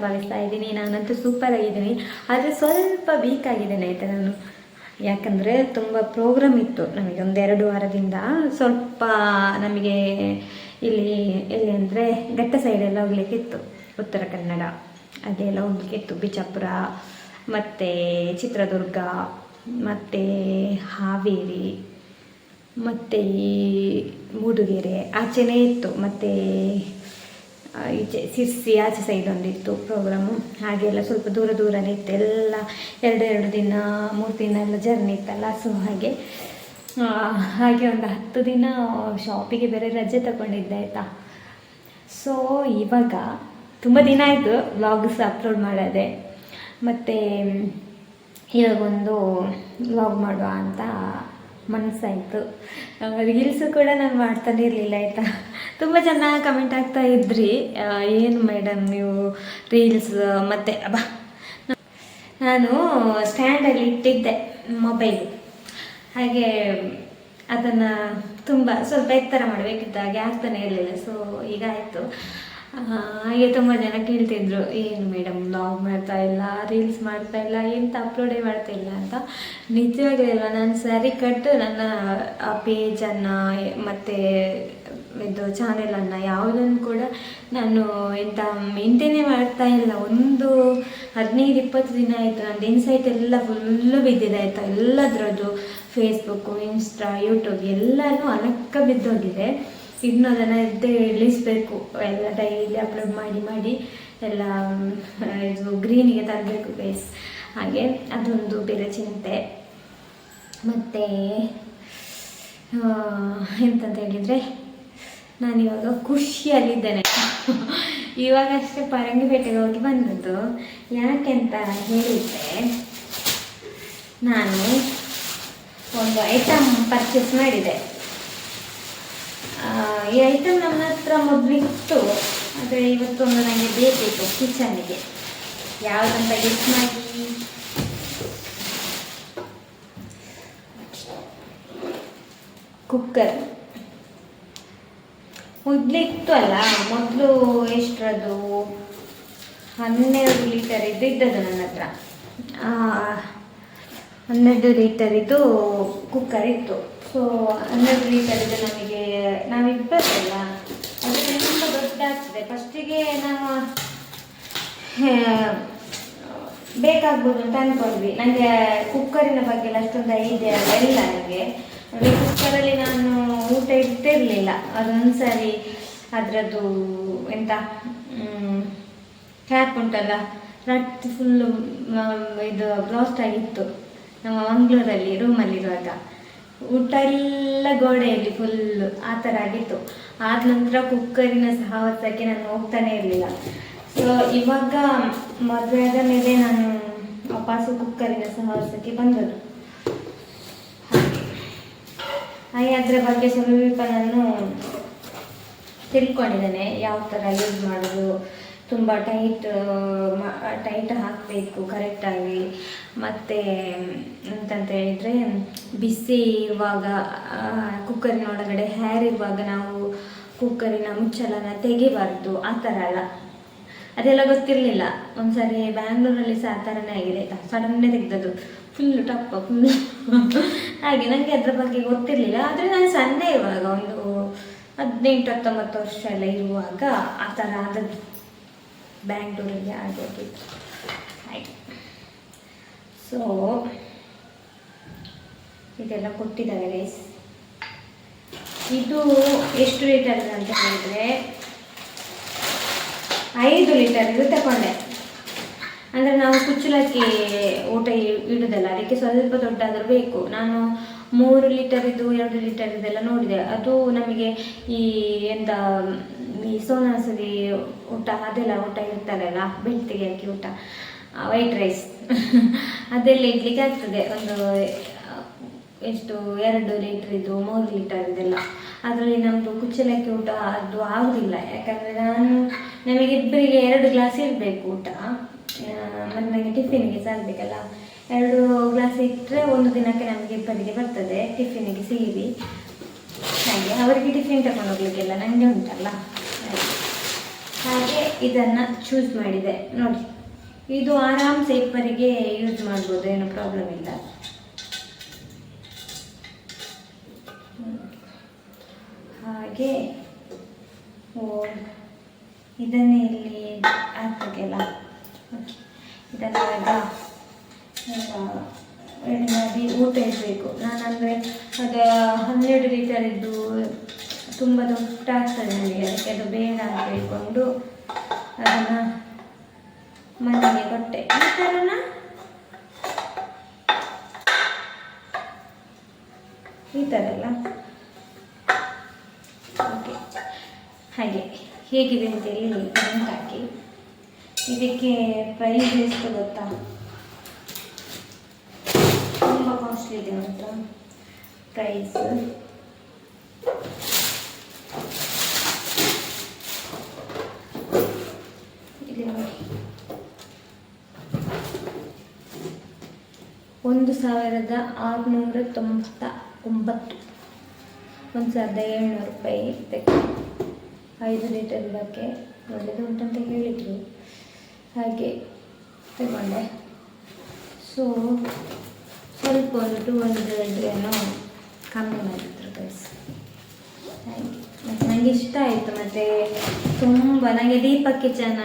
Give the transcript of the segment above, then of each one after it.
ಭಾವಿಸ್ತಾ ಇದ್ದೀನಿ. ನಾನಂತೂ ಸೂಪರ್ ಆಗಿದ್ದೀನಿ. ಆದರೆ ಸ್ವಲ್ಪ ವೀಕ್ ಆಗಿದ್ದೇನೆ ಆಯಿತಾ ನಾನು. ಯಾಕಂದರೆ ತುಂಬ ಪ್ರೋಗ್ರಾಮ್ ಇತ್ತು ನಮಗೆ ಒಂದೆರಡು ವಾರದಿಂದ. ಸ್ವಲ್ಪ ನಮಗೆ ಇಲ್ಲಿ ಎಲ್ಲಿ ಅಂದರೆ ಘಟ್ಟ ಸೈಡೆಲ್ಲ ಹೋಗ್ಲಿಕ್ಕಿತ್ತು ಉತ್ತರ ಕನ್ನಡ. ಅದೆಲ್ಲ ಹೋಗ್ಲಿಕ್ಕಿತ್ತು ಬಿಜಾಪುರ, ಮತ್ತು ಚಿತ್ರದುರ್ಗ, ಮತ್ತು ಹಾವೇರಿ, ಮತ್ತು ಈ ಮೂಡುಗೆರೆ ಆಚೆನೇ ಇತ್ತು. ಮತ್ತು ಈಚೆ ಸಿರ್ಸಿ ಆಚೆ ಸೈಡ್ ಒಂದಿತ್ತು ಪ್ರೋಗ್ರಾಮು ಹಾಗೆಲ್ಲ ಸ್ವಲ್ಪ ದೂರ ದೂರನೇ ಇತ್ತು. ಎಲ್ಲ ಎರಡು ದಿನ, ಮೂರು ದಿನ ಎಲ್ಲ ಜರ್ನಿ ಇತ್ತಲ್ಲ ಸೊ ಹಾಗೆ ಹಾಗೆ ಒಂದು ಹತ್ತು ದಿನ ಶಾಪಿಗೆ ಬೇರೆ ರಜೆ ತಗೊಂಡಿದ್ದೆ, ಆಯಿತಾ? ಸೊ ಇವಾಗ ತುಂಬ ದಿನ ಆಯಿತು ವ್ಲಾಗ್ಸ್ ಅಪ್ಲೋಡ್ ಮಾಡೋದೆ. ಮತ್ತು ಇವಾಗ ಒಂದು ವ್ಲಾಗ್ ಮಾಡುವ ಅಂತ ಮನಸ್ಸಾಯಿತು. ರೀಲ್ಸು ಕೂಡ ನಾನು ಮಾಡ್ತಾನೆ ಇರಲಿಲ್ಲ, ಆಯಿತಾ? ತುಂಬ ಜನ ಕಮೆಂಟ್ ಆಗ್ತಾ ಇದ್ರಿ. ಏನು ಮೇಡಮ್ ನೀವು ರೀಲ್ಸ್ ಮತ್ತೆ ಅಬ್ಬಾ ನಾನು ಸ್ಟ್ಯಾಂಡಲ್ಲಿ ಇಟ್ಟಿದ್ದೆ ಮೊಬೈಲ್ ಹಾಗೆ ಅದನ್ನು ತುಂಬ ಸ್ವಲ್ಪ ಎತ್ತರ ಮಾಡಬೇಕಿತ್ತು ಹಾಗೆ ಆಗ್ತಾನೆ ಇರಲಿಲ್ಲ ಸೊ ಈಗ ಆಯಿತು. ಹಾಗೆ ತುಂಬ ಜನ ಕೇಳ್ತಿದ್ರು ಏನು ಮೇಡಮ್ ಬ್ಲಾಗ್ ಮಾಡ್ತಾ ಇಲ್ಲ ರೀಲ್ಸ್ ಮಾಡ್ತಾ ಇಲ್ಲ, ಎಂತ ಅಪ್ಲೋಡೇ ಮಾಡ್ತಾ ಇಲ್ಲ ಅಂತ. ನಿಜವಾಗ್ಲೂ ಇಲ್ಲ ನಾನು ಸ್ಯಾರಿ ಕಟ್ಟು ನನ್ನ ಆ ಪೇಜನ್ನು ಮತ್ತು ಇದು ಚಾನೆಲನ್ನು ಯಾವುದನ್ನು ಕೂಡ ನಾನು ಎಂತ ಮೇಂಟೈನೇ ಮಾಡ್ತಾ ಇಲ್ಲ. ಒಂದು ಹದಿನೈದು, ಇಪ್ಪತ್ತು ದಿನ ಆಯಿತು. ನಂದು ಇನ್ಸೈಟ್ ಎಲ್ಲ ಫುಲ್ಲು ಬಿದ್ದಿದೆ ಆಯಿತಾ? ಎಲ್ಲದರದ್ದು ಫೇಸ್ಬುಕ್ಕು ಇನ್ಸ್ಟಾ ಯೂಟ್ಯೂಬ್ ಎಲ್ಲನೂ ಅಲಕ್ಕ ಬಿದ್ದೋಗಿದೆ. ಇನ್ನು ಅದನ್ನು ಇದ್ದೇ ಇಳಿಸ್ಬೇಕು. ಎಲ್ಲ ಡೈಲಿ ಅಪ್ಲೋಡ್ ಮಾಡಿ ಮಾಡಿ ಎಲ್ಲ ಇದು ಗ್ರೀನಿಗೆ ತರಬೇಕು ಬೇಸ್ ಹಾಗೆ ಅದೊಂದು ಬೇರೆ ಚಿಂತೆ. ಮತ್ತು ಎಂತಂತ ಹೇಳಿದರೆ ನಾನಿವಾಗ ಖುಷಿಯಲ್ಲಿದ್ದೇನೆ. ಇವಾಗಷ್ಟೇ ಪರಂಗಿಪೇಟೆಗೆ ಹೋಗಿ ಬಂದದ್ದು. ಯಾಕೆಂತ ಹೇಳಿದ್ರೆ, ನಾನು ಒಂದು ಐಟಮ್ ಪರ್ಚೇಸ್ ಮಾಡಿದೆ. ಈ ಐಟಮ್ ನನ್ನ ಹತ್ರ ಮೊದಲು ಇತ್ತು ಆದರೆ ಇವತ್ತೊಂದು ನನಗೆ ಬೇಕಿತ್ತು ಕಿಚನ್ಗೆ ಯಾವುದಂತ ಗಿಫ್ಟ್ ಮಾಡಿ. ಕುಕ್ಕರ್ ಮೊದಲಿತ್ತು ಅಲ್ಲ, ಮೊದಲು ಎಷ್ಟರದು? ಹನ್ನೆರಡು ಲೀಟರ್ ಇದ್ದದ್ದು ನನ್ನ ಹತ್ರ. ಹನ್ನೆರಡು ಲೀಟರ್ ಇದು ಕುಕ್ಕರ್ ಇತ್ತು. ಸೊ ಹನ್ನೆರಡು ಲೀಟರ್ ಇದು ನಮಗೆ ನಾವಿಬ್ಬರಲ್ಲ ಅದಕ್ಕೆ ತುಂಬ ದೊಡ್ಡ ಆಗ್ತದೆ ಫಸ್ಟಿಗೆ ನಾವು ಬೇಕಾಗ್ಬೋದು ಅಂತ ಅಂದ್ಕೊಂಡ್ವಿ ನನಗೆ ಕುಕ್ಕರಿನ ಬಗ್ಗೆ ಅಷ್ಟೊಂದು ಐಡಿಯಾ ಇಲ್ಲ ನನಗೆ. ಅಂದರೆ ಕುಕ್ಕರಲ್ಲಿ ನಾನು ಊಟ ಇಟ್ಟಿರಲಿಲ್ಲ. ಅದೊಂದು ಸಾರಿ ಅದರದ್ದು ಎಂತ ಕ್ಯಾಪ್ ಉಂಟಲ್ಲ, ರಟ್ಟು ಫುಲ್ಲು ಇದು ಬ್ಲಾಸ್ಟ್ ಆಗಿತ್ತು. ನಮ್ಮ ಮಂಗಳೂರಲ್ಲಿ ರೂಮಲ್ಲಿರುವಾಗ ಊಟ ಎಲ್ಲ ಗೋಡೆಯಲ್ಲಿ ಫುಲ್ಲು ಆ ಥರ ಆಗಿತ್ತು. ಆದ ನಂತರ ಕುಕ್ಕರಿನ ಸಹವಾಸಕ್ಕೆ ನಾನು ಹೋಗ್ತಾನೆ ಇರಲಿಲ್ಲ. ಸೊ ಇವಾಗ ಮದುವೆ ಆದ ಮೇಲೆ ನಾನು ವಾಪಸ್ಸು ಕುಕ್ಕರಿನ ಸಹವಾಸಕ್ಕೆ ಬಂದದ್ದು ಹಾಗೆ ಅದರ ಬಗ್ಗೆ ಸ್ವಲ್ಪ ನಾನು ತಿಳ್ಕೊಂಡಿದ್ದೇನೆ. ಯಾವ ಥರ ಯೂಸ್ ಮಾಡೋದು, ತುಂಬ ಟೈಟ್ ಟೈಟ್ ಹಾಕಬೇಕು ಕರೆಕ್ಟಾಗಿ ಮತ್ತು ಎಂತಂತ ಹೇಳಿದರೆ, ಬಿಸಿ ಇರುವಾಗ ಕುಕ್ಕರಿನ ಒಳಗಡೆ ಹೇರ್ ಇರುವಾಗ ನಾವು ಕುಕ್ಕರಿನ ಮುಚ್ಚಲನ್ನು ತೆಗಿಬಾರ್ದು. ಆ ಥರ ಅಲ್ಲ. ಅದೆಲ್ಲ ಗೊತ್ತಿರಲಿಲ್ಲ. ಒಂದ್ಸರಿ ಬ್ಯಾಂಗ್ಳೂರಲ್ಲಿ ಸಹ ಆ ಥರನೇ ಆಗಿದೆ. ಸಡನ್ನೇ ತೆಗ್ದದ್ದು. ಫುಲ್ಲು ಟಪ್ಪ ಫುಲ್ ಹಾಗೆ ನನಗೆ ಅದರ ಬಗ್ಗೆ ಗೊತ್ತಿರಲಿಲ್ಲ. ಆದರೆ ನಾನು ಸಣ್ಣ ಇವಾಗ ಒಂದು ಹದಿನೆಂಟು, ಹತ್ತೊಂಬತ್ತು ವರ್ಷ ಎಲ್ಲ ಇರುವಾಗ ಆ ಥರ ಆದದ್ದು ಬ್ಯಾಂಗ್ಳೂರಿಗೆ ಆಗೋಗಿತ್ತು ಹಾಗೆ. ಸೊ ಇದೆಲ್ಲ ಕೊಟ್ಟಿದ್ದಾರೆ ರೈಸ್ ಇದು ಎಷ್ಟು ಲೀಟರ್ ಅಂತ ಹೇಳಿದರೆ, ಐದು ಲೀಟರ್ ಇದು ತಗೊಂಡೆ ಅಂದರೆ ನಾವು ಕುಚ್ಚಲಕ್ಕಿ ಊಟ ಇಡುದಲ್ಲ, ಅದಕ್ಕೆ ಸ್ವಲ್ಪ ದೊಡ್ಡಾದರೂ ಬೇಕು. ನಾನು ಮೂರು ಲೀಟರ್ ಇದು ಎರಡು ಲೀಟರ್ ಇದೆಲ್ಲ ನೋಡಿದೆ. ಅದು ನಮಗೆ ಈ ಎಂತ, ಈ ಸೋನಾ ಮಸೂರಿ ಊಟ, ಅದೆಲ್ಲ ಊಟ ಇರ್ತಾರಲ್ಲ ಬೆಳ್ತಿಗೆ ಹಾಕಿ ಊಟ ವೈಟ್ ರೈಸ್ ಅದೆಲ್ಲ ಇಡ್ಲಿಕ್ಕೆ ಆಗ್ತದೆ. ಒಂದು, ಎಷ್ಟು, ಎರಡು ಲೀಟರ್ ಇದು ಮೂರು ಲೀಟರ್ ಇದೆಲ್ಲ ಅದರಲ್ಲಿ ನಮ್ಮದು ಕುಚ್ಚಲಕ್ಕಿ ಊಟ ಅದು ಆಗುದಿಲ್ಲ. ಯಾಕಂದರೆ ನಾನು, ನಮಗೆ ಇಬ್ಬರಿಗೆ ಎರಡು ಗ್ಲಾಸ್ ಇರಬೇಕು ಊಟ. ಮತ್ತು ನನಗೆ ಟಿಫಿನಿಗೆ ಸಾಗಬೇಕಲ್ಲ ಎರಡು ಗ್ಲಾಸ್ ಇಟ್ಟರೆ ಒಂದು ದಿನಕ್ಕೆ ನಮಗೆ ಇಬ್ಬರಿಗೆ ಬರ್ತದೆ ಟಿಫಿನಿಗೆ ಸೇರಿ ಹಾಗೆ ಅವರಿಗೆ ಟಿಫಿನ್ ತಗೊಂಡು ಹೋಗ್ಲಿಕ್ಕೆಲ್ಲ ನನಗೆ ಉಂಟಲ್ಲ ಹಾಗೆ. ಇದನ್ನು ಚೂಸ್ ಮಾಡಿದೆ ನೋಡಿ, ಇದು ಆರಾಮ್ಸೆ ಸೇಪರಿಗೆ ಯೂಸ್ ಮಾಡ್ಬೋದು, ಏನು ಪ್ರಾಬ್ಲಮ್ ಇಲ್ಲ. ಹಾಗೆ, ಓ, ಇದನ್ನೇ ಇಲ್ಲಿ ಹಾಕಬೇಕಲ್ಲ ಓಕೆ ಇದನ್ನು ಈಗ ರೆಡಿ ಮಾಡಿ ಊಟ ಇಡಬೇಕು ನಾನಂದರೆ ಅದು ಹನ್ನೆರಡು ಲೀಟರ್ ಇದ್ದು ತುಂಬ ದೊಡ್ಡ ಆಗ್ತದೆ ನನಗೆ ಅದಕ್ಕೆ ಅದು ಬೇಡ ಅಂತ ಹೇಳ್ಕೊಂಡು ಅದನ್ನು ಮನೆಗೆ ಕೊಟ್ಟೆ ಈ ಥರನ ಈ ಥರ ಎಲ್ಲ ಓಕೆ ಹಾಗೆ ಹೇಗಿದೆ ಅಂತೇಳಿ ಕಮೆಂಟ್ ಹಾಕಿ. ಇದಕ್ಕೆ ಪ್ರೈಸ್ ಎಷ್ಟು ಗೊತ್ತಾ? ತುಂಬ ಕಾಸ್ಟ್ಲಿ ಇದೆ ಅಂತ ಪ್ರೈಸ್ ನೋಡಿ. ಒಂದು ಸಾವಿರದ ಆರುನೂರ ತೊಂಬತ್ತ ಒಂಬತ್ತು ಒಂದು ಸಾವಿರದ ಏಳ್ನೂರು ರೂಪಾಯಿ ಬೇಕು ಐದು ಲೀಟರ್ ಬಗ್ಗೆ ಒಳ್ಳೆಯದು ಉಂಟಂತ ಹೇಳಿದರು. ಹಾಗೆ ತಗೊಂಡೆ. ಸೊ ಸ್ವಲ್ಪ ಒಂದು ಟೂ ಹಂಡ್ರೆಡ್ ಏನೋ ಕಮ್ಮಿ ಮಾಡಿದ್ರು ಗೈಸ್ ಹಾಗೆ. ಮತ್ತು ನನಗೆ ಇಷ್ಟ ಆಯಿತು. ಮತ್ತು ತುಂಬ ನನಗೆ ದೀಪ ಕಿಚನ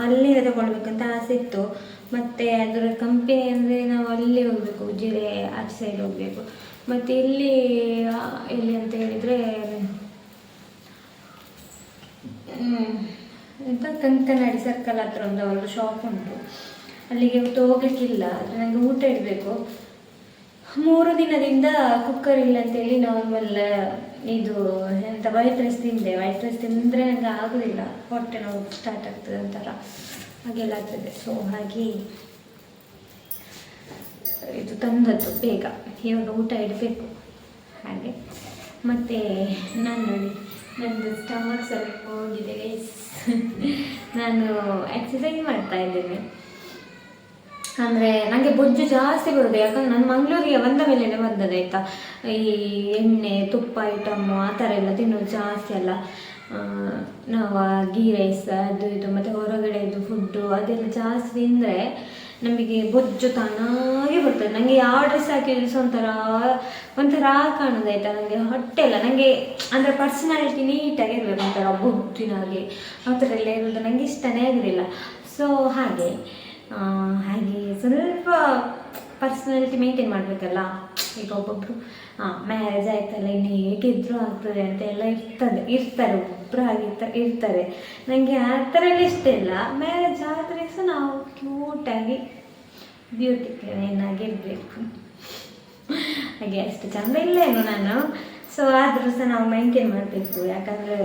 ಅಲ್ಲಿಂದ ತಗೊಳ್ಬೇಕಂತ ಆಸೆ ಇತ್ತು. ಮತ್ತು ಅದರ ಕಂಪೆನಿ ಅಂದರೆ ನಾವು ಅಲ್ಲಿ ಹೋಗಬೇಕು ಉಜಿರೆ ಆಚೆ ಸೈಡ್ ಹೋಗಬೇಕು. ಮತ್ತು ಇಲ್ಲಿ ಇಲ್ಲಿ ಅಂತ ಹೇಳಿದರೆ ಎಂತ ಕಂಕನಾಡಿ ಸರ್ಕಲ್ ಹತ್ರ ಒಂದು ಅವರ ಶಾಪ್ ಉಂಟು. ಅಲ್ಲಿಗೆ ಇವತ್ತು ಹೋಗಲಿಕ್ಕಿಲ್ಲ, ಆದರೆ ನನಗೆ ಊಟ ಇಡಬೇಕು. ಮೂರು ದಿನದಿಂದ ಕುಕ್ಕರ್ ಇಲ್ಲ ಅಂತೇಳಿ ನಾರ್ಮಲ್ ಇದು, ಎಂತ ವೈಟ್ ರೈಸ್ ತಿಂದೆ. ವೈಟ್ ರೈಸ್ ತಿಂದರೆ ನನಗೆ ಆಗೋದಿಲ್ಲ. ಹೊಟ್ಟೆ ನೋವು ಸ್ಟಾರ್ಟ್ ಆಗ್ತದೆ ಅಂತಾರ ಹಾಗೆಲ್ಲ ಆಗ್ತದೆ. ಸೊ ಹಾಗೆ ಇದು ತಂದದ್ದು ಬೇಗ. ಇವಾಗ ಊಟ ಇಡಬೇಕು. ಹಾಗೆ. ಮತ್ತು ನಾನು ನೋಡಿ ನನ್ನದು ಸ್ಟಮಕ್ ಸ್ವಲ್ಪ ಹೋಗಿದೆ. ನಾನು ಎಕ್ಸಸೈಸ್ ಮಾಡ್ತಾ ಇದ್ದೇನೆ. ಅಂದರೆ ನನಗೆ ಬೊಜ್ಜು ಜಾಸ್ತಿ ಬರುತ್ತೆ. ಯಾಕಂದ್ರೆ ನಾನು ಮಂಗಳೂರಿಗೆ ಬಂದ ಮೇಲೆ ಬಂದದ್ದು, ಆಯಿತಾ? ಈ ಎಣ್ಣೆ, ತುಪ್ಪ ಐಟಮ್ಮು ಆ ಥರ ಎಲ್ಲ ತಿನ್ನೋದು ಜಾಸ್ತಿ ಅಲ್ಲ. ನಾವು ಗೀ ರೈಸ್ ಅದು ಇದು, ಮತ್ತು ಹೊರಗಡೆದು ಫುಡ್ಡು ಅದೆಲ್ಲ ಜಾಸ್ತಿ ತಿಂದರೆ ನಮಗೆ ಬೊಜ್ಜು ತಾನಾಗೆ ಬರ್ತದೆ. ನನಗೆ ಯಾವ ಡ್ರೆಸ್ ಹಾಕಿದ್ರು ಸಹ ಒಂಥರ ಒಂಥರ ಕಾಣೋದು ಆಯಿತಾ? ನನಗೆ ಹೊಟ್ಟೆ ಎಲ್ಲ ನನಗೆ ಅಂದರೆ ಪರ್ಸನಾಲಿಟಿ ನೀಟಾಗಿ ಇರಬೇಕು ಒಂಥರ ಬೊಜ್ಜಿನಾಗೆ. ಆ ಥರ ಎಲ್ಲ ಇರೋದು ನನಗೆ ಇಷ್ಟನೇ ಆಗಿರಲಿಲ್ಲ. ಸೊ ಹಾಗೆ ಹಾಗೆ ಸ್ವಲ್ಪ ಪರ್ಸನಾಲಿಟಿ ಮೇಂಟೈನ್ ಮಾಡಬೇಕಲ್ಲ? ಈಗ ಒಬ್ಬೊಬ್ಬರು ಹಾಂ ಮ್ಯಾರೇಜ್ ಆಯ್ತಲ್ಲ, ಇನ್ನು ಹೇಗಿದ್ರು ಆಗ್ತದೆ ಅಂತ ಎಲ್ಲ ಇರ್ತದೆ. ಇರ್ತಾರೆ ಒಬ್ಬರು ಹಾಗೆ ಇರ್ತಾರೆ. ನನಗೆ ಆ ಥರ ಇಷ್ಟ ಇಲ್ಲ. ಮ್ಯಾರೇಜ್ ಕ್ಯೂಟಾಗಿ ಬ್ಯೂಟಿ ಆಗಿರಬೇಕು ಹಾಗೆ ಅಷ್ಟು ಚಂದ ಇಲ್ಲೇನು ನಾನು. ಸೊ ಆದರೂ ಸಹ ನಾವು ಮೈಂಟೈನ್ ಮಾಡಬೇಕು. ಯಾಕಂದರೆ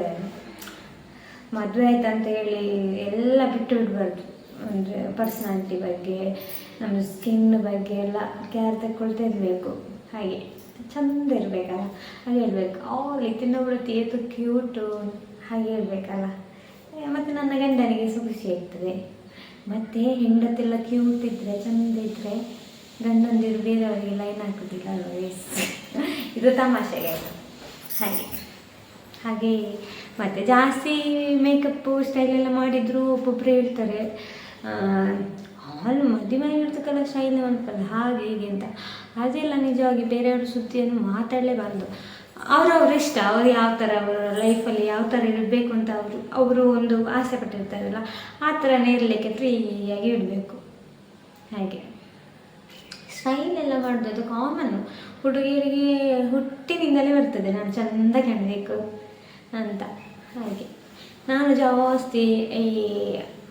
ಮದುವೆ ಆಯ್ತು ಅಂತ ಹೇಳಿ ಎಲ್ಲ ಬಿಟ್ಟು ಬಿಡಬಾರ್ದು. ಅಂದರೆ ಪರ್ಸ್ನಾಲಿಟಿ ಬಗ್ಗೆ, ನಮ್ಮ ಸ್ಕಿನ್ ಬಗ್ಗೆ ಎಲ್ಲ ಕೇರ್ ತಗೊಳ್ತಾ ಇರಬೇಕು. ಹಾಗೆ ಚಂದ ಇರಬೇಕಲ್ಲ? ಹಾಗೆ ಇರಬೇಕು. ಅವಳು ತಿನ್ನೊಬ್ರು ತೀರ್ಥ ಕ್ಯೂಟು ಹಾಗೆ ಇರಬೇಕಲ್ಲ? ಮತ್ತು ನನ್ನ ಗಂಡನಿಗೆ ಸಹ ಖುಷಿ ಆಗ್ತದೆ. ಮತ್ತು ಹೆಂಡತೆಲ್ಲ ಕ್ಯೂಟ್ ಇದ್ದರೆ ಚಂದ ಇದ್ದರೆ ಗಂಡಂದಿರು ಬೇರೆಯವರಿಗೆ ಲೈನ್ ಹಾಕೋದಿಲ್ಲ ಅಲ್ವಾ ಇದು ತಮಾಷೆಗೆ ಹಾಗೆ. ಹಾಗೆ ಮತ್ತೆ ಜಾಸ್ತಿ ಮೇಕಪ್ಪು ಸ್ಟೈಲ್ ಎಲ್ಲ ಮಾಡಿದ್ರು ಒಬ್ಬೊಬ್ಬರು ಹೇಳ್ತಾರೆ ಹಾಲು ಮದುವೆ ಇರ್ತಕ್ಕಲ್ಲ ಸ್ಟೈಲ್ ಮಾಡ್ತಾರೆ ಹಾಗೆ ಹೀಗೆ ಅಂತ. ಅದೆಲ್ಲ ನಿಜವಾಗಿ ಬೇರೆಯವ್ರ ಸುದ್ದಿಯನ್ನು ಮಾತಾಡಲೇಬಾರ್ದು. ಅವರವ್ರ ಇಷ್ಟ, ಅವ್ರು ಯಾವ ಥರ ಅವರ ಲೈಫಲ್ಲಿ ಯಾವ ಥರ ಇರಬೇಕು ಅಂತ ಅವರು ಅವರು ಒಂದು ಆಸೆ ಪಟ್ಟಿರ್ತಾರಲ್ಲ, ಆ ಥರನೇ ಇರಲಿಕ್ಕೆ ಫ್ರೀಯಾಗಿ ಇಡಬೇಕು. ಹಾಗೆ. ಸ್ಟೈಲ್ ಎಲ್ಲ ಮಾಡೋದು ಕಾಮನ್ನು ಹುಡುಗಿಯರಿಗೆ ಹುಟ್ಟಿನಿಂದಲೇ ಬರ್ತದೆ, ನಾನು ಚೆಂದ ಕಾಣಬೇಕು ಅಂತ. ಹಾಗೆ. ನಾನು ಜಾಸ್ತಿ ಈ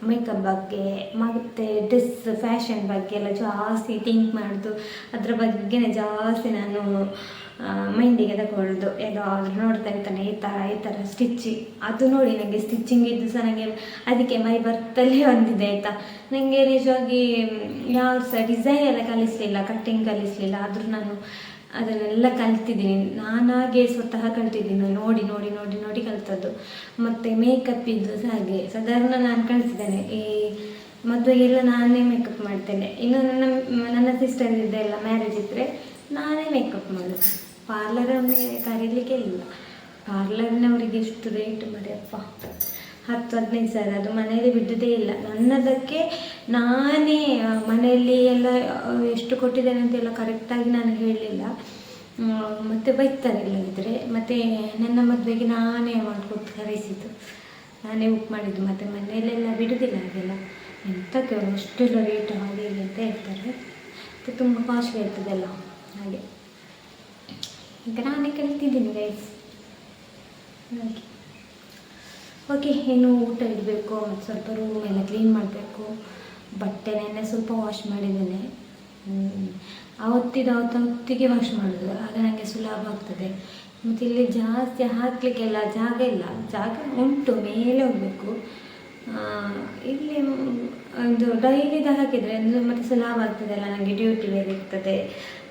ಮೇಕಪ್ ಬಗ್ಗೆ, ಮತ್ತು ಡ್ರೆಸ್ ಫ್ಯಾಷನ್ ಬಗ್ಗೆ ಎಲ್ಲ ಜಾಸ್ತಿ ಥಿಂಕ್ ಮಾಡೋದು, ಅದರ ಬಗ್ಗೆನೇ ಜಾಸ್ತಿ ನಾನು ಮೈಂಡಿಗೆ ತಗೊಳ್ಳೋದು. ಯಾವಾಗಲೂ ನೋಡ್ತಾ ಇರ್ತಾನೆ, ಈ ಥರ ಈ ಥರ ಸ್ಟಿಚ್ಚಿ ಅದು ನೋಡಿ ನನಗೆ ಸ್ಟಿಚ್ಚಿಂಗ್ ಇದ್ದು ಸಹ ನನಗೆ ಅದಕ್ಕೆ ಮೈ ಬರ್ತಲ್ಲೇ ಬಂದಿದೆ ಆಯಿತಾ? ನನಗೆ ನಿಜವಾಗಿ ಯಾವ ಸಹ ಡಿಸೈನ್ ಎಲ್ಲ ಕಲಿಸಲಿಲ್ಲ ಕಟ್ಟಿಂಗ್ ಕಲಿಸಲಿಲ್ಲ. ಆದರೂ ನಾನು ಅದನ್ನೆಲ್ಲ ಕಲ್ತಿದ್ದೀನಿ. ನಾನಾಗೆ ಸ್ವತಃ ಕಲ್ತಿದ್ದೀನಿ. ನೋಡಿ ನೋಡಿ ನೋಡಿ ನೋಡಿ ಕಲ್ತದ್ದು. ಮತ್ತು ಮೇಕಪ್ ಇದ್ದು ಸಹ ಹಾಗೆ. ಸಾಧಾರಣ ನಾನು ಕಲಿಸಿದ್ದೇನೆ. ಈ ಮದುವೆಗೆಲ್ಲ ನಾನೇ ಮೇಕಪ್ ಮಾಡ್ತೇನೆ. ಇನ್ನು ನನ್ನ ನನ್ನ ಸಿಸ್ಟರ್ ಇದೆಲ್ಲ ಮ್ಯಾರೇಜ್ ಇದ್ದರೆ ನಾನೇ ಮೇಕಪ್ ಮಾಡೋದು. ಪಾರ್ಲರನ್ನೇ ಕರೀಲಿಕ್ಕೆ ಇಲ್ಲ. ಪಾರ್ಲರ್ನವರಿಗೆ ಎಷ್ಟು ರೇಟ್ ಮಾಡಿಯಪ್ಪ ಹತ್ತು ಹದಿನೈದು ಸಾವಿರ ಅದು ಮನೆಯಲ್ಲಿ ಬಿದ್ದದೇ ಇಲ್ಲ. ನನ್ನದಕ್ಕೆ ನಾನೇ ಮನೆಯಲ್ಲಿ ಎಲ್ಲ ಎಷ್ಟು ಕೊಟ್ಟಿದ್ದೇನೆ ಅಂತೆಲ್ಲ ಕರೆಕ್ಟಾಗಿ ನಾನು ಹೇಳಲಿಲ್ಲ ಮತ್ತು ಬೈತಾರೆ ಇಲ್ಲದಿದ್ದರೆ ಮತ್ತು ನನ್ನ ಮದುವೆಗೆ ನಾನೇ ಅಮೌಂಟ್ ಕೊಟ್ಟು ಕರೆಸಿದ್ದು. ನಾನೇ ಬುಕ್ ಮಾಡಿದ್ದು. ಮತ್ತು ಮನೆಯಲ್ಲೆಲ್ಲ ಬಿಡುವುದಿಲ್ಲ ಹಾಗೆಲ್ಲ. ಅವರು ಅಷ್ಟೆಲ್ಲ ರೇಟ್ ಹೀಗೆ ಅಂತ ಹೇಳ್ತಾರೆ. ಮತ್ತು ತುಂಬ ಕಾಸ್ಟ್ಲಿ ಇರ್ತದೆಲ್ಲ ಹಾಗೆ. ನಾನೇ ಕಲಿತಿದ್ದೀನಿ ಗೈಸ್ ಹಾಗೆ ಓಕೆ ಏನು ಊಟ ಇಡಬೇಕು? ಮತ್ತು ಸ್ವಲ್ಪ ರೂಮ್ ಎಲ್ಲ ಕ್ಲೀನ್ ಮಾಡಬೇಕು. ಬಟ್ಟೆ ನೆನ್ನೆ ಸ್ವಲ್ಪ ವಾಶ್ ಮಾಡಿದ್ದೇನೆ. ಆವತ್ತಿದ ಆವತ್ತು ಹೊತ್ತಿಗೆ ವಾಶ್ ಮಾಡೋದು. ಆಗ ನನಗೆ ಸುಲಭ ಆಗ್ತದೆ. ಮತ್ತು ಇಲ್ಲಿ ಜಾಸ್ತಿ ಹಾಕಲಿಕ್ಕೆಲ್ಲ ಜಾಗ ಇಲ್ಲ. ಜಾಗ ಉಂಟು, ಮೇಲೆ ಹೋಗಬೇಕು. ಇಲ್ಲಿ ಒಂದು ಡೈಲಿದ ಹಾಕಿದರೆ ಮತ್ತೆ ಮತ್ತು ಸುಲಭ ಆಗ್ತದಲ್ಲ ನನಗೆ ಡ್ಯೂಟಿ ಬೇರೆ ಇರ್ತದೆ.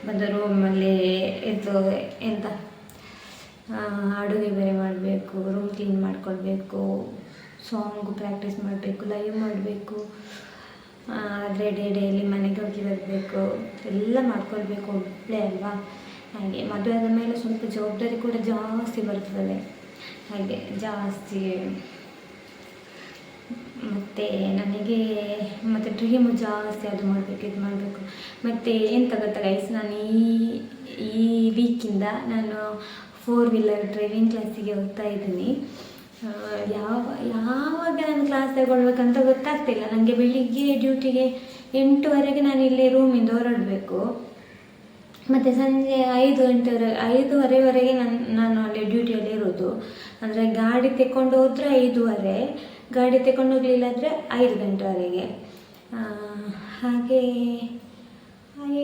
ಬಂದು ರೂಮಲ್ಲಿ ಇದು ಎಂತ ಅಡುಗೆ ಬೇರೆ ಮಾಡಬೇಕು ರೂಮ್ ಕ್ಲೀನ್ ಮಾಡ್ಕೊಳ್ಬೇಕು ಸಾಂಗ್ ಪ್ರಾಕ್ಟೀಸ್ ಮಾಡಬೇಕು ಲೈವ್ ಮಾಡಬೇಕು ಆದರೆ ಡೇ ಡೇಲಿ ಮನೆಗೆ ಹೋಗಿ ಬರಬೇಕು, ಎಲ್ಲ ಮಾಡ್ಕೊಳ್ಬೇಕು ಒಬ್ಬಳೇ ಅಲ್ವಾ? ಹಾಗೆ ಮದುವೆ ಆದ ಮೇಲೆ ಸ್ವಲ್ಪ ಜವಾಬ್ದಾರಿ ಕೂಡ ಜಾಸ್ತಿ ಬರ್ತದೆ. ಹಾಗೆ ಜಾಸ್ತಿ ಮತ್ತು ನನಗೆ ಮತ್ತು ಡ್ರೀಮು ಜಾಸ್ತಿ ಅದು ಮಾಡಬೇಕು, ಇದು ಮಾಡಬೇಕು. ಮತ್ತು ಎಂತ ಗೊತ್ತಾ ಗೈಸ್ ನಾನು ಈ ಈ ವೀಕಿಂದ ನಾನು ಫೋರ್ ವೀಲರ್ ಡ್ರೈವಿಂಗ್ ಕ್ಲಾಸಿಗೆ ಹೋಗ್ತಾ ಇದ್ದೀನಿ. ಯಾವ, ಯಾವಾಗ ನಾನು ಕ್ಲಾಸ್ ತಗೊಳ್ಬೇಕಂತ ಗೊತ್ತಾಗ್ತಿಲ್ಲ. ನನಗೆ ಬೆಳಿಗ್ಗೆ ಡ್ಯೂಟಿಗೆ ಎಂಟುವರೆಗೆ ನಾನು ಇಲ್ಲಿ ರೂಮಿಂದ ಹೊರಡಬೇಕು. ಮತ್ತು ಸಂಜೆ ಐದು ಗಂಟೆವರೆ ಐದೂವರೆವರೆಗೆ ನಾನು ನಾನು ಅಲ್ಲಿ ಡ್ಯೂಟಿಯಲ್ಲಿ ಇರೋದು. ಅಂದರೆ ಗಾಡಿ ತೆಕ್ಕೊಂಡು ಹೋದರೆ ಐದೂವರೆ ಗಾಡಿ ತಗೊಂಡು ಹೋಗಲಿಲ್ಲ ಅಂದರೆ ಐದು ಗಂಟೆವರೆಗೆ. ಹಾಗೇ, ಹಾಗೆ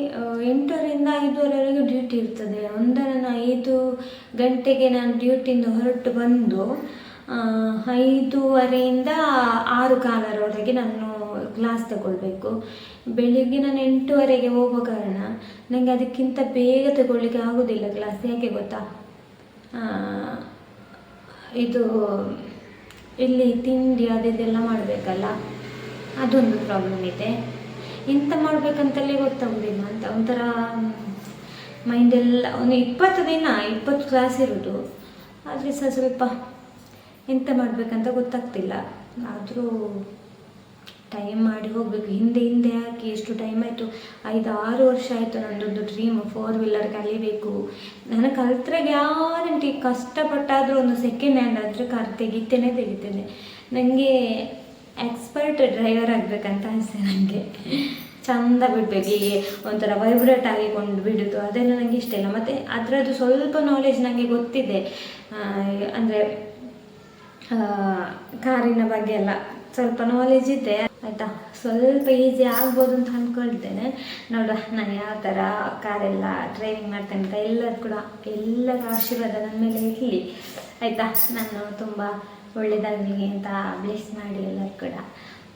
ಎಂಟರಿಂದ ಐದುವರೆವರೆಗೆ ಡ್ಯೂಟಿ ಇರ್ತದೆ. ಒಂದು ನಾನು ಐದು ಗಂಟೆಗೆ ನಾನು ಡ್ಯೂಟಿಯಿಂದ ಹೊರಟು ಬಂದು ಐದೂವರೆಯಿಂದ ಆರು ಕಾಲರವರೆಗೆ ನಾನು ಕ್ಲಾಸ್ ತಗೊಳ್ಬೇಕು. ಬೆಳಿಗ್ಗೆ ನಾನು ಎಂಟೂವರೆಗೆ ಹೋಗೋ ಕಾರಣ ನನಗೆ ಅದಕ್ಕಿಂತ ಬೇಗ ತಗೊಳ್ಳಿಕ್ಕೆ ಆಗೋದಿಲ್ಲ ಕ್ಲಾಸ್ ಯಾಕೆ ಗೊತ್ತಾ? ಇದು ಇಲ್ಲಿ ತಿಂಡಿ ಅದೆಲ್ಲ ಮಾಡಬೇಕಲ್ಲ? ಅದೊಂದು ಪ್ರಾಬ್ಲಮ್ ಇದೆ. ಎಂತ ಮಾಡಬೇಕಂತಲೇ ಗೊತ್ತಾಗೋದಿಲ್ಲ ಅಂತ ಒಂಥರ ಎಲ್ಲ, ಒಂದು ಇಪ್ಪತ್ತು ದಿನ, ಇಪ್ಪತ್ತು ಕ್ಲಾಸ್ ಇರೋದು. ಆದರೆ ಸಹ ಸ್ವಲ್ಪ ಎಂತ ಮಾಡಬೇಕಂತ ಗೊತ್ತಾಗ್ತಿಲ್ಲ. ಆದರೂ ಟೈಮ್ ಮಾಡಿ ಹೋಗಬೇಕು. ಹಿಂದೆ ಹಿಂದೆ ಹಾಕಿ ಎಷ್ಟು ಟೈಮ್ ಆಯಿತು? ಐದು, ಆರು ವರ್ಷ ಆಯಿತು ನನ್ನದೊಂದು ಡ್ರೀಮ್ ಫೋರ್ ವೀಲರ್ ಕಲಿಬೇಕು. ನಾನು ಕಲ್ತ್ರೆ ಗ್ಯಾರಂಟಿ ಕಷ್ಟಪಟ್ಟಾದರೂ ಒಂದು ಸೆಕೆಂಡ್ ಹ್ಯಾಂಡ್ ಆದರೆ ಕಾರ್ ತೆಗಿತೇನೆ ತೆಗಿತೇನೆ. ನನಗೆ ಎಕ್ಸ್ಪರ್ಟ್ ಡ್ರೈವರ್ ಆಗಬೇಕಂತ ಆಸೆ ನನಗೆ ಚಂದ ಬಿಡಬೇಕು, ಹೀಗೆ ಒಂಥರ ವೈಬ್ರೇಟ್ ಆಗಿಕೊಂಡು ಬಿಡೋದು. ಅದೆಲ್ಲ ನನಗೆ ಇಷ್ಟ ಇಲ್ಲ. ಮತ್ತು ಅದರದ್ದು ಸ್ವಲ್ಪ ನಾಲೆಜ್ ನನಗೆ ಗೊತ್ತಿದೆ. ಅಂದರೆ ಕಾರಿನ ಬಗ್ಗೆ ಎಲ್ಲ ಸ್ವಲ್ಪ ನಾಲೆಜ್ ಇದೆ ಆಯಿತಾ? ಸ್ವಲ್ಪ ಈಸಿ ಆಗ್ಬೋದು ಅಂತ ಅಂದ್ಕೊಳ್ತೇನೆ ನೋಡುವ ನಾನು ಯಾವ ಥರ ಕಾರೆಲ್ಲ ಡ್ರೈವಿಂಗ್ ಮಾಡ್ತೇನೆ ಅಂತ ಎಲ್ಲರೂ ಕೂಡ ಎಲ್ಲರ ಆಶೀರ್ವಾದ ನನ್ನ ಮೇಲೆ ಇರಲಿ. ಆಯಿತಾ? ನಾನು ತುಂಬ ಒಳ್ಳೆಯದಾಗಲಿ ಅಂತ ಬ್ಲೆಸ್ ಮಾಡಿ ಎಲ್ಲರೂ ಕೂಡ.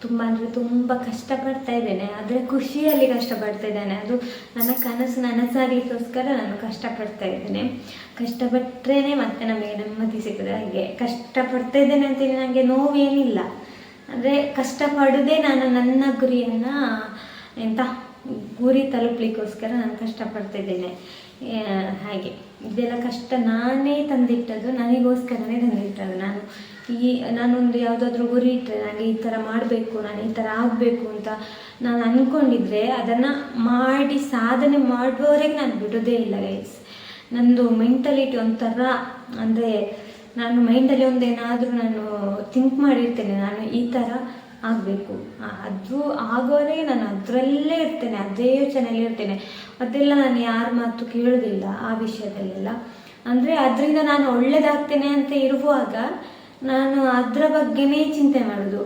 ತುಂಬ ಅಂದರೆ ತುಂಬ ಕಷ್ಟಪಡ್ತಾ ಇದ್ದೇನೆ. ಆದರೆ ಖುಷಿಯಲ್ಲಿ ಕಷ್ಟಪಡ್ತಾ ಇದ್ದೇನೆ. ಅದು ನನ್ನ ಕನಸು, ನನಸಾಗಲಿಕ್ಕೋಸ್ಕರ ನಾನು ಕಷ್ಟಪಡ್ತಾ ಇದ್ದೇನೆ. ಕಷ್ಟಪಟ್ಟರೆ ಮತ್ತೆ ನಮಗೆ ನೆಮ್ಮದಿ ಸಿಗುತ್ತೆ ಹಾಗೆ ಕಷ್ಟಪಡ್ತಾ ಇದ್ದೇನೆ ಅಂತೇಳಿ ನನಗೆ ನೋವೇನಿಲ್ಲ ಅಂದರೆ ಕಷ್ಟಪಡದೆ ನಾನು ನನ್ನ ಗುರಿಯನ್ನು, ಎಂತ, ಗುರಿ ತಲುಪಲಿಕ್ಕೋಸ್ಕರ ನಾನು ಕಷ್ಟಪಡ್ತಾ ಇದ್ದೇನೆ. ಹಾಗೆ. ಇದೆಲ್ಲ ಕಷ್ಟ ನಾನೇ ತಂದಿಟ್ಟದ್ದು, ನನಗೋಸ್ಕರನೇ ತಂದಿಟ್ಟದ್ದು. ನಾನು ಈ, ನಾನೊಂದು ಯಾವುದಾದ್ರೂ ಗುರಿ ಇಟ್ಟರೆ ನನಗೆ ಈ ಥರ ಮಾಡಬೇಕು, ನಾನು ಈ ಥರ ಆಗಬೇಕು ಅಂತ ನಾನು ಅಂದ್ಕೊಂಡಿದ್ರೆ ಅದನ್ನು ಮಾಡಿ, ಸಾಧನೆ ಮಾಡುವವರೆಗೆ ನಾನು ಬಿಡೋದೇ ಇಲ್ಲ ಗೈಸ್ ನಂದು ಮೆಂಟಲಿಟಿ ಒಂಥರ, ಅಂದರೆ ನಾನು ಮೈಂಡಲ್ಲಿ ಒಂದೇನಾದರೂ ನಾನು ಥಿಂಕ್ ಮಾಡಿರ್ತೇನೆ, ನಾನು ಈ ಥರ ಆಗಬೇಕು. ಅದು ಆಗೋರೇ ನಾನು ಅದರಲ್ಲೇ ಇರ್ತೇನೆ, ಅದೇ ಯೋಚನೆಯಲ್ಲಿ ಇರ್ತೇನೆ. ಅದೆಲ್ಲ ನಾನು ಯಾರ ಮಾತು ಕೇಳೋದಿಲ್ಲ ಆ ವಿಷಯದಲ್ಲೆಲ್ಲ. ಅಂದರೆ ಅದರಿಂದ ನಾನು ಒಳ್ಳೇದಾಗ್ತೇನೆ ಅಂತ ಇರುವಾಗ ನಾನು ಅದರ ಬಗ್ಗೆನೇ ಚಿಂತೆ ಮಾಡೋದು.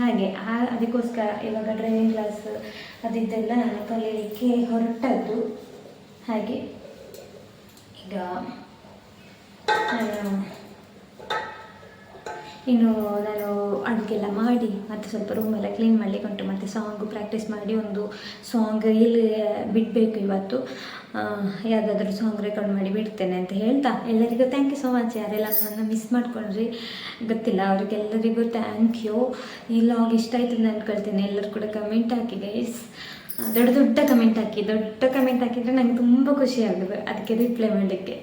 ಹಾಗೆ ಅದಕ್ಕೋಸ್ಕರ ಇವಾಗ ಡ್ರೈವಿಂಗ್ ಕ್ಲಾಸ್ ಅದಿದ್ದೆಲ್ಲ ನಾನು ಕಲಿಯಲಿಕ್ಕೆ ಹೊರಟದ್ದು. ಹಾಗೆ, ಈಗ ನಾನು ಇನ್ನು ನಾನು ಅಡುಗೆಲ್ಲ ಮಾಡಿ, ಮತ್ತು ಸ್ವಲ್ಪ ರೂಮೆಲ್ಲ ಕ್ಲೀನ್ ಮಾಡಲಿಕ್ಕೆ ಉಂಟು. ಮತ್ತು ಸಾಂಗು ಪ್ರಾಕ್ಟೀಸ್ ಮಾಡಿ ಒಂದು ಸಾಂಗ್ ಇಲ್ಲಿ ಬಿಡಬೇಕು ಇವತ್ತು. ಯಾವುದಾದ್ರೂ ಸಾಂಗ್ ರೆಕಾರ್ಡ್ ಮಾಡಿ ಬಿಡ್ತೇನೆ ಅಂತ ಹೇಳ್ತಾ ಎಲ್ಲರಿಗೂ ಥ್ಯಾಂಕ್ ಯು ಸೊ ಮಚ್ ಯಾರೆಲ್ಲ ನನ್ನ ಮಿಸ್ ಮಾಡ್ಕೊಂಡ್ರಿ, ಗೊತ್ತಿಲ್ಲ, ಅವ್ರಿಗೆಲ್ಲರಿಗೂ ಥ್ಯಾಂಕ್ ಯು ಈ ಲಾಗ್ ಇಷ್ಟ ಆಯ್ತು ಅಂತ ಅಂದ್ಕೊಳ್ತೇನೆ ಎಲ್ಲರೂ ಕೂಡ ಕಮೆಂಟ್ ಹಾಕಿ ಗೈಸ್ ದೊಡ್ಡ ದೊಡ್ಡ ಕಮೆಂಟ್ ಹಾಕಿ, ದೊಡ್ಡ ಕಮೆಂಟ್ ಹಾಕಿದರೆ ನನಗೆ ತುಂಬ ಖುಷಿ ಅದಕ್ಕೆ ರಿಪ್ಲೈ ಮಾಡಲಿಕ್ಕೆ.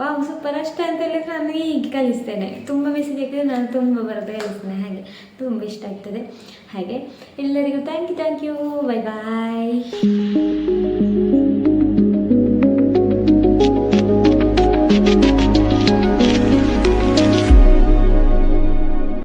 ವಾವ್ ಸೂಪರ್ ಅಷ್ಟೇ ಅಂತ ಹೇಳಿದ್ರೆ ನಾನು ಈಗ ಕಲಿಸ್ತೇನೆ. ತುಂಬ ಮೆಸೇಜ್ ಹಾಕಿದ್ರೆ ನಾನು ತುಂಬ ಬರೋದು ಕಲಿಸ್ತೇನೆ. ಹಾಗೆ, ತುಂಬ ಇಷ್ಟ ಆಗ್ತದೆ. ಹಾಗೆ, ಎಲ್ಲರಿಗೂ thank you thank you bye bye